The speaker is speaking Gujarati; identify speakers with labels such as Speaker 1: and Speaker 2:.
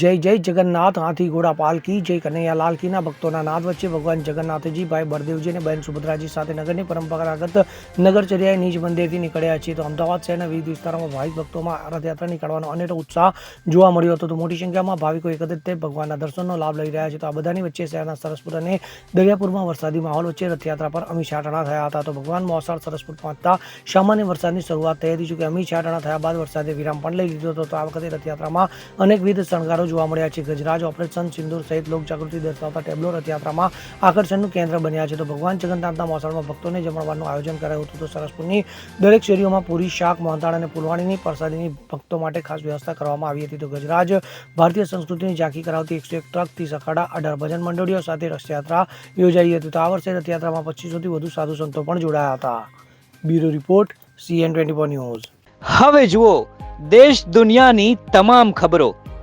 Speaker 1: જય જય જગન્નાથ. હાથી ઘોડા પાલકી જય કનૈયાલાલ કીના ભક્તોના નાદ વચ્ચે ભગવાન જગન્નાથજી, ભાઈ બળદેવજી અને બહેન સુભદ્રાજી સાથે નગરની પરંપરાગત નગરચર્યાએ નિજ મંદિરથી નીકળ્યા છીએ. તો અમદાવાદ શહેરના વિવિધ વિસ્તારોમાં ભાવિક ભક્તોમાં રથયાત્રા નીકળવાનો અનેરો ઉત્સાહ જોવા મળ્યો હતો. તો મોટી સંખ્યામાં ભાવિકો એકત્રિત ભગવાનના દર્શનનો લાભ લઈ રહ્યા છે. તો આ બધાની વચ્ચે શહેરના સરસપુર અને દરિયાપુરમાં વરસાદી માહોલ વચ્ચે રથયાત્રા પર અમી છાંટણા થયા હતા. તો ભગવાન મોસાળ સરસપુર પહોંચતા સામાન્ય વરસાદની શરૂઆત થઈ હતી. જોકે અમી થયા બાદ વરસાદે વિરામ પણ લઈ લીધો હતો. તો આ વખતે રથયાત્રામાં અનેકવિધ શણગારો જોવા મળ્યા છે. ગજરાજ ઓપરેશન સિંદૂર સહિત લોકજાગૃતિ દર્શાવતા ટેબ્લો રથયાત્રામાં આકર્ષણનું કેન્દ્ર બન્યા છે. તો ભગવાન જગન્નાથના મોસાળમાં ભક્તોને જમણવારનું આયોજન કરાયું હતું. તો સરસપુરની દરેક શેરીઓમાં પૂરી શાક મોહનથાળ અને ફૂલવાણીની પ્રસાદીની ભક્તો માટે ખાસ વ્યવસ્થા કરવામાં આવી હતી. તો ગજરાજ ભારતીય સંસ્કૃતિની ઝાંખી કરાવતી એકસો એક ટ્રકથી સખાડા અઢાર ભજન મંડળીઓ સાથે રથયાત્રા યોજાઈ હતી. તો આ વર્ષે રથયાત્રામાં પચીસોથી વધુ સાધુ સંતો પણ જોડાયા હતા. Bureau report CN twenty four news.
Speaker 2: હવે જુઓ, દેશ દુનિયાની તમામ ખબરો.